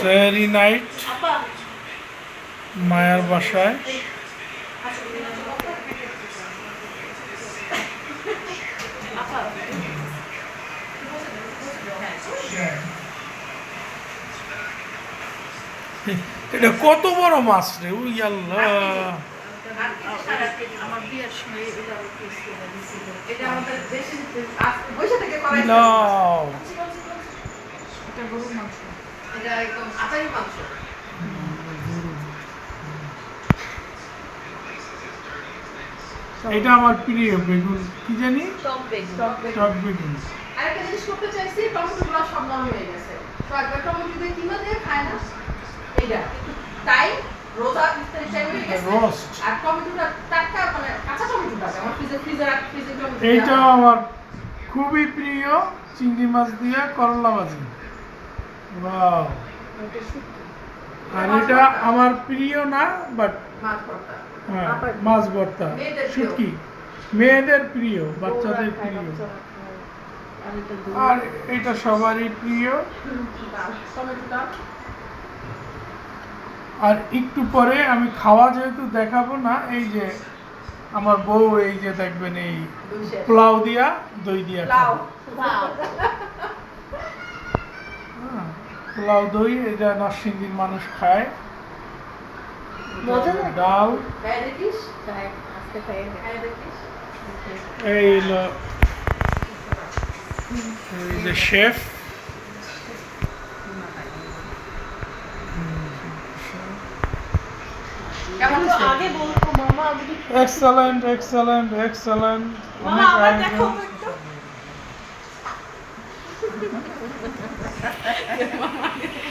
সেরি নাইট মায়ার বাসায়। এটা কত বড় মাছ রে উই আল্লাহ। আমার বিয়ের সময় এটা আমাদের দেশি বসে থেকে করাই লাও এটা গরুর মাংস। এটা একদম আটারি মাংস। এটা আমার প্রিয় বেগুন। কি জানি? টক বেগুন। টক বেগুন। আরেকটা জিনিস করতে চাইছি টমেটো গুলো সব নরম হয়ে গেছে। তো একবার টমেটো দিয়ে কিমা দিয়ে খায় না? এইটা তাই রোজা ইফতারি টাইম হয়ে গেছে। আর টমেটোটা টাটকা মানে কাঁচা টমেটোটা। আমার ফ্রিজে ফ্রিজে রাখ ফ্রিজে টমেটো এইটাও আমার খুবই প্রিয়। চিংড়ি মাছ দিয়ে করলা ভাজি! আর এটা আমার প্রিয় না বাট মাছ ভর্তা হ্যাঁ মাছ ভর্তা। মেয়েদের প্রিয়। শুটকি। মেয়েদের প্রিয় বাচ্চাদের প্রিয়। আর এটা সবারই প্রিয়। আর একটু পরে আমি খাওয়া যেহেতু দেখাবো না এই যে আমার বউ এই যে দেখবেন এই পোলাও দিয়া দই দিয়া পোলাও দই এটা নরসিংদীর মানুষ খায়। ডাল। এই হলো যে শেফ। এক্সেলেন্ট এক্সেলেন্ট এক্সেলেন্ট মামা ハハハハ。